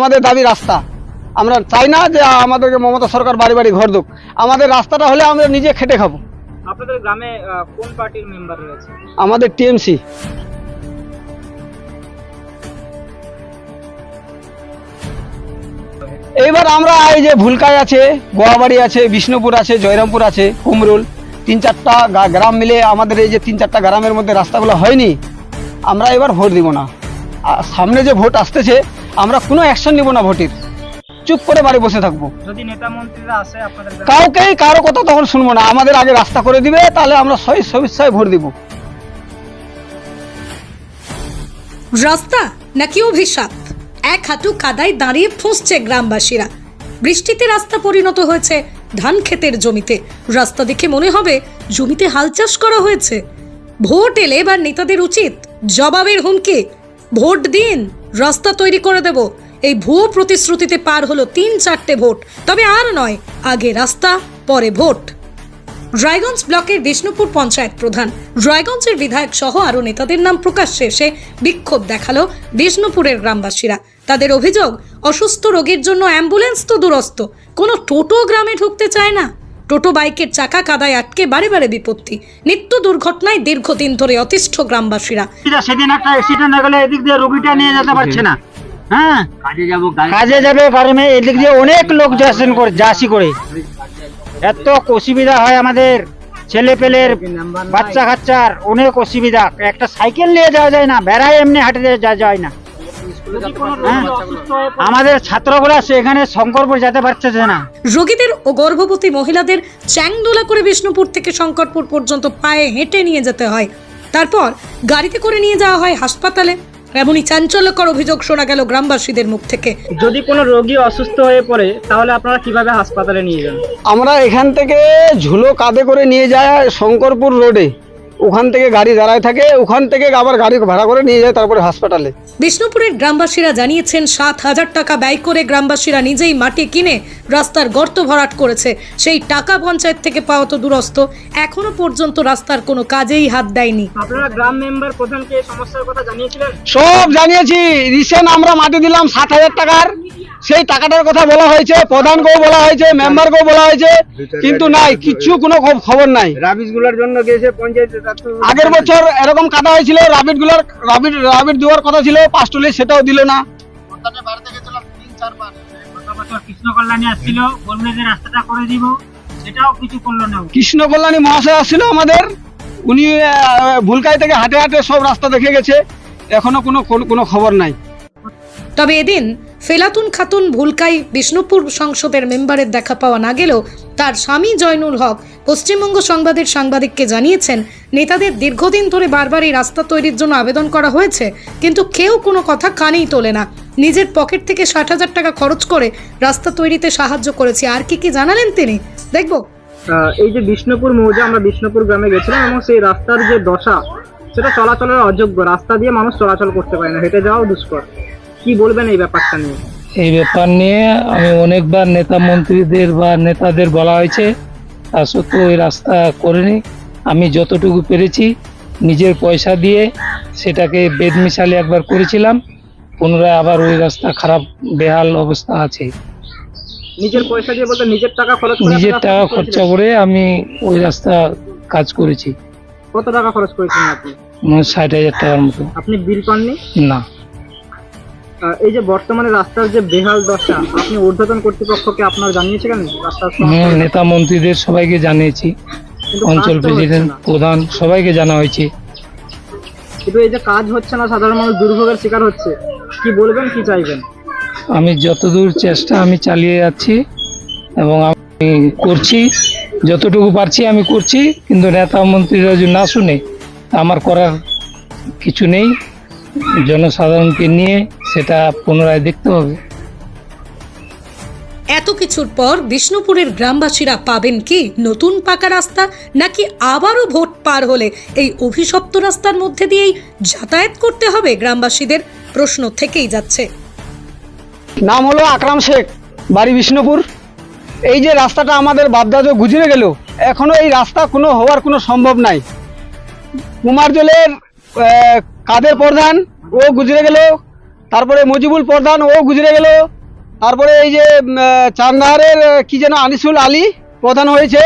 আমাদের দাবি রাস্তা। আমরা চাই না যে আমাদেরকে মমতা সরকার বাড়ি বাড়ি ঘর দুক। আমাদের রাস্তাটা হলে আমরা নিজে খেটে খাব। আপনাদের গ্রামে কোন পার্টির মেম্বার রয়েছে? আমাদের টিএমসি। এইবার আমরা এই যে ভুলকায় আছে গোয়াবাড়ি আছে বিষ্ণুপুর আছে জয়রামপুর আছে কুমরুল তিন চারটা গ্রাম মিলে আমাদের এই যে তিন চারটা গ্রামের মধ্যে রাস্তাগুলো হয়নি আমরা এবার ভোট দিব না। সামনে যে ভোট আসতেছে আমরা কোনো অ্যাকশন নিব না ভোটের। চুপ করে বাড়ি বসে থাকব। যদি নেতা মন্ত্রীরা আসে আপনাদের কাউকেই কারও কথা তখন শুনব না। আমাদের আগে রাস্তা করে দিবে তাহলে আমরা সহি সবিচ্ছায় ভোট দিব। রাস্তা নাকি অভিশাপ? এক হাঁটু কাদায় দাঁড়িয়ে ফুঁসছে গ্রামবাসীরা। বৃষ্টিতে রাস্তা পরিণত হয়েছে ধান ক্ষেতের জমিতে। রাস্তা দেখে মনে হবে জমিতে হাল চাষ করা হয়েছে। ভোট এলে এবার নেতাদের উচিত জবাবের হুমকি। ভোট দিন, রাস্তা তৈরি করে দেব। এই ভুয়ো প্রতিশ্রুতিতে পার হলো তিন চারটে ভোট। তবে আর নয়, আগে রাস্তা, পরে ভোট। রায়গঞ্জ ব্লকের বিষ্ণুপুর পঞ্চায়েত প্রধান, রায়গঞ্জের বিধায়ক সহ আরও নেতাদের নাম প্রকাশ্যে এসে বিক্ষোভ দেখাল বিষ্ণুপুরের গ্রামবাসীরা। তাদের অভিযোগ, অসুস্থ রোগীর জন্য অ্যাম্বুলেন্স তো দূরস্থ কোনো টোটো গ্রামে ঢুকতে চায় না। টোটো বাইকের চাকা কাদায় আটকে বারে বারে বিপত্তি। নিত্য দুর্ঘটনায় দীর্ঘদিন ধরে অতিষ্ঠ গ্রামবাসীরা। সেদিন একটা অ্যাক্সিডেন্ট হয়ে গেলে এদিক দিয়ে রোগীটা নিয়ে যেতে পারছে না। হ্যাঁ? কাজে যাব কাজে যাবে কারণে এদিক দিয়ে অনেক লোক যাচ্ছেন করে যাসি করে। এত অসুবিধা হয় আমাদের ছেলে পেলের বাচ্চা কাচ্চার অনেক অসুবিধা। একটা সাইকেল নিয়ে যাওয়া যায় না বেড়ায় এমনি হাঁটে যাওয়া যায় না। আমাদের ছাত্রগুলা সেখানে শঙ্করপুর যেতে পারছে না। রোগীদের ও গর্ভবতী মহিলাদের চ্যাংদোলা করে বিষ্ণুপুর থেকে শঙ্করপুর পর্যন্ত পায়ে হেঁটে নিয়ে যেতে হয়। তারপর গাড়িতে করে নিয়ে যাওয়া হয় হাসপাতালে। এমনই চাঞ্চল্যকর অভিযোগ শোনা গেল গ্রামবাসীদের মুখ থেকে। যদি কোনো রোগী অসুস্থ হয়ে পড়ে তাহলে আপনারা কীভাবে হাসপাতালে নিয়ে যান? আমরা এখান থেকে ঝুলো কাঁধে করে নিয়ে যায় শঙ্করপুর রোডে। ওখান থেকে গাড়ি দাঁড়ায় থাকে ওখান থেকে আবার গাড়ি ভাড়া করে নিয়ে যায় তারপরে হাসপাতালে। বিষ্ণুপুরের গ্রামবাসীরা জানিয়েছেন সাত হাজার টাকা ব্যয় করে গ্রামবাসীরা নিজেই মাটি কিনে রাস্তার গর্ত ভরাট করেছে। সেই টাকা পঞ্চায়েত থেকে পাওয়া তো দূরস্থ এখনও পর্যন্ত রাস্তার কোনো কাজেই হাত দেয়নি। আপনারা গ্রাম মেম্বার প্রধানকে সমস্যার কথা জানিয়েছিলেন? সব জানিয়েছি। রিসেন্ট আমরা মাটি দিলাম সাত হাজার টাকার। সেই টাকাটার কথা বলা হয়েছে প্রধানকেও বলা হয়েছে মেম্বারকেও বলা হয়েছে কিন্তু নাই কিচ্ছু কোনো খবর নাই। রাবিশগুলার জন্য গেছে পঞ্চায়েতে আগের বছর এরকম কাটা হয়েছিল রাবিটগুলার রাবিট রাবিট দেওয়ার কথা ছিল পাঁচ টলি সেটাও দিল না। কৃষ্ণ কল্যাণী আসছিল বললে যে রাস্তাটা করে দিব সেটাও কিছু করল না কৃষ্ণ কল্যাণী মহাশয় আসছিল আমাদের উনি ভুলকাই থেকে হাঁটে হাঁটে সব রাস্তা দেখে গেছে এখনও কোনো- কোনো খবর নাই। তবে এদিন ফেলাতুন খাতুন ভুলকাই বিষ্ণুপুর সংসদের মেম্বারের দেখা পাওয়া না গেলেও তার স্বামী জয়নুল হক পশ্চিমবঙ্গ সংবাদের সাংবাদিককে জানিয়েছেন, নেতাদের দীর্ঘদিন ধরে বারবার এই রাস্তা তৈরির জন্য আবেদন করা হয়েছে, কিন্তু কেউ কোনো কথা কানেই তোলে না। নিজের পকেট থেকে ষাট হাজার টাকা খরচ করে রাস্তা তৈরিতে সাহায্য করেছে। আর কি কি জানালেন তিনি? দেখব। এই যে বিষ্ণুপুর মৌজা, আমরা বিষ্ণুপুর গ্রামে গেছিলাম এবং সেই রাস্তার যে দশা, সেটা চলাচলের অযোগ্য। রাস্তা দিয়ে মানুষ চলাচল করতে পারে না। হেঁটে যাওয়াও দুষ্কর। কি বলবেন এই ব্যাপারটা নিয়ে? এই ব্যাপার নিয়ে আমি অনেকবার নেতা মন্ত্রীদের বা নেতাদের বলা হয়েছে তা সত্ত্বেও ওই রাস্তা করেনি। আমি যতটুকু পেরেছি নিজের পয়সা দিয়ে সেটাকে বেদ মিশালে একবার করেছিলাম পুনরায় আবার ওই রাস্তা খারাপ বেহাল অবস্থা আছে। নিজের পয়সা দিয়ে বলতে নিজের টাকা খরচ করে নিজের টাকা খরচা করে আমি ওই রাস্তা কাজ করেছি। কত টাকা খরচ করেছিলেন আপনি? ষাট হাজার টাকার মতো। আপনি বিল পাননি? না। এই যে বর্তমানে রাস্তার যে বেহাল দশা আপনি ঊর্ধ্বতন কর্তৃপক্ষকে আপনার জানিয়েছিলেন নেতা মন্ত্রীদের সবাইকে জানিয়েছি। অঞ্চল প্রেসিডেন্ট প্রধান সবাইকে জানা হয়েছে। কিন্তু এই যে কাজ হচ্ছে না সাধারণ মানুষ দুর্ভোগের শিকার হচ্ছে কি বলবেন কি চাইবেন? আমি যতদূর চেষ্টা আমি চালিয়ে যাচ্ছি এবং আমি করছি যতটুকু পারছি আমি করছি কিন্তু নেতা মন্ত্রীরা যদি না শুনে তা আমার করার কিছু নেই। জনসাধারণকে নিয়ে সেটা পুনরায় দেখতে হবে। এত কিছুর পর বিষ্ণুপুরের গ্রামবাসীরা পাবেন কি নতুন পাকা রাস্তা নাকি আবারও ভোট পার হলে এই অভিশপ্ত রাস্তার মধ্যে দিয়েই যাতায়াত করতে হবে গ্রামবাসীদের? প্রশ্ন থেকেই যাচ্ছে। নাম হলো আকরাম শেখ বাড়ি বিষ্ণুপুর। এই যে রাস্তাটা আমাদের বাপদাদা গুজরে গেল এখনও এই রাস্তা কোনো হওয়ার কোনো সম্ভব নাই। কুমারজলের কাদের প্রধান ও গুজরে গেল। তারপরে মজিবুল প্রধান, ও গুজরে গেল। তারপরে এই যে চান্দাহারের কি যেন আনিসুল আলী প্রধান হয়েছে,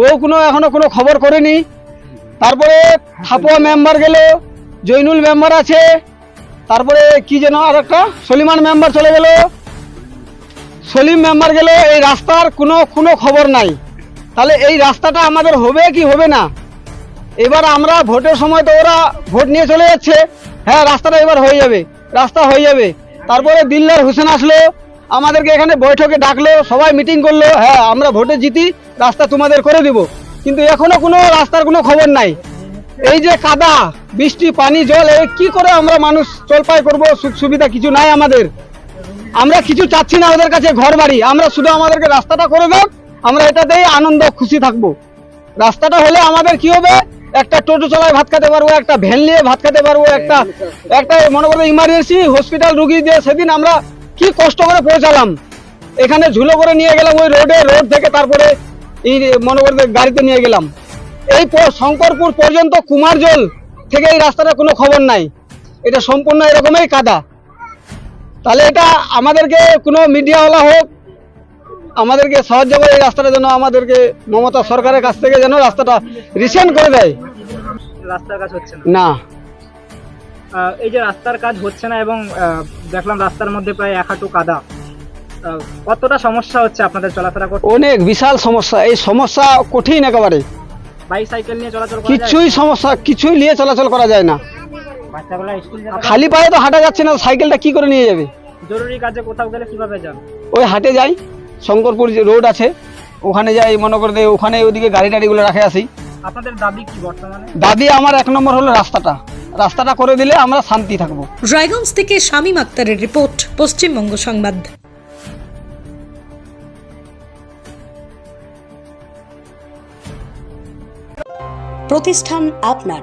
ও কোনো, এখনও কোনো খবর করেনি। তারপরে থাপুয়া মেম্বার গেল জৈনুল মেম্বার আছে। তারপরে কি যেন আর একটা, সলিমান মেম্বার চলে গেল। সলিম মেম্বার গেল, এই রাস্তার কোনো কোনো খবর নাই। তাহলে এই রাস্তাটা আমাদের হবে কি হবে না? এবার আমরা ভোটের সময় তো ওরা ভোট নিয়ে চলে যাচ্ছে। হ্যাঁ রাস্তাটা এবার হয়ে যাবে। রাস্তা হয়ে যাবে। তারপরে দিল্লার হোসেন আসলো, আমাদেরকে এখানে বৈঠকে ডাকলো, সবাই মিটিং করল হ্যাঁ আমরা ভোটে জিতি রাস্তা তোমাদের করে দিব। কিন্তু এখনও কোনো রাস্তার কোনো খবর নাই। এই যে কাদা, বৃষ্টি, পানি, জল, এই কি করে আমরা মানুষ চলপাই করব? সুখ সুবিধা কিছু নাই আমাদের। আমরা কিছু চাচ্ছি না ওদের কাছে ঘর বাড়ি আমরা শুধু আমাদেরকে রাস্তাটা করে দাও, আমরা এটাতেই আনন্দ, খুশি থাকব। রাস্তাটা হলে আমাদের কি হবে? একটা টোটো চালায় ভাত খেতে পারব একটা ভ্যান নিয়ে ভাত খেতে পারব একটা একটা মনে করো ইমার্জেন্সি হসপিটাল রুগী দিয়ে সেদিন আমরা কি কষ্ট করে পৌঁছালাম। এখানে ঝুলো করে নিয়ে গেলাম ওই রোডে রোড থেকে তারপরে এই মনে করতে গাড়িতে নিয়ে গেলাম। এই শঙ্করপুর পর্যন্ত কুমারজল থেকে এই রাস্তাটা কোনো খবর নাই। এটা সম্পূর্ণ এরকমই কাদা। তাহলে এটা আমাদেরকে কোনো মিডিয়াওয়ালা হোক আমাদেরকে সাহায্য করে এই রাস্তাটা যেন আমাদেরকে মমতা সরকারের কাছ থেকে যেন রাস্তাটা রিসেন্ট করে দেয়। রাস্তার কাজ হচ্ছে না? এই যে রাস্তার কাজ হচ্ছে না এবং দেখলাম রাস্তার মধ্যে প্রায় এক হাঁটু কাদা। কতটা সমস্যা হচ্ছে আপনাদের চলাফেরা করতে? অনেক বিশাল সমস্যা। এই সমস্যা কঠিন একেবারে। বাইক সাইকেল নিয়ে চলাচল করা কিছুই সমস্যা কিছুই নিয়ে চলাচল করা যায় না। বাচ্চাগুলো স্কুল খালি পায়ে তো হাঁটা যাচ্ছে না সাইকেলটা কি করে নিয়ে যাবে? জরুরি কাজে কোথাও গেলে কীভাবে যান? ওই হাটে যাই। শঙ্করপুর যে রোড আছে ওখানে যাই মনে করে দেয় ওখানে ওদিকে গাড়ি টাড়িগুলো রাখে আসি। আপনাদের দাবি কি বর্তমানে? দাবি আমার এক নম্বর হলো রাস্তাটা। রাস্তাটা করে দিলে আমরা শান্তি থাকব। রায়গঞ্জ থেকে শামীম আক্তারের রিপোর্ট পশ্চিমবঙ্গ সংবাদ। প্রতিষ্ঠান আপনার।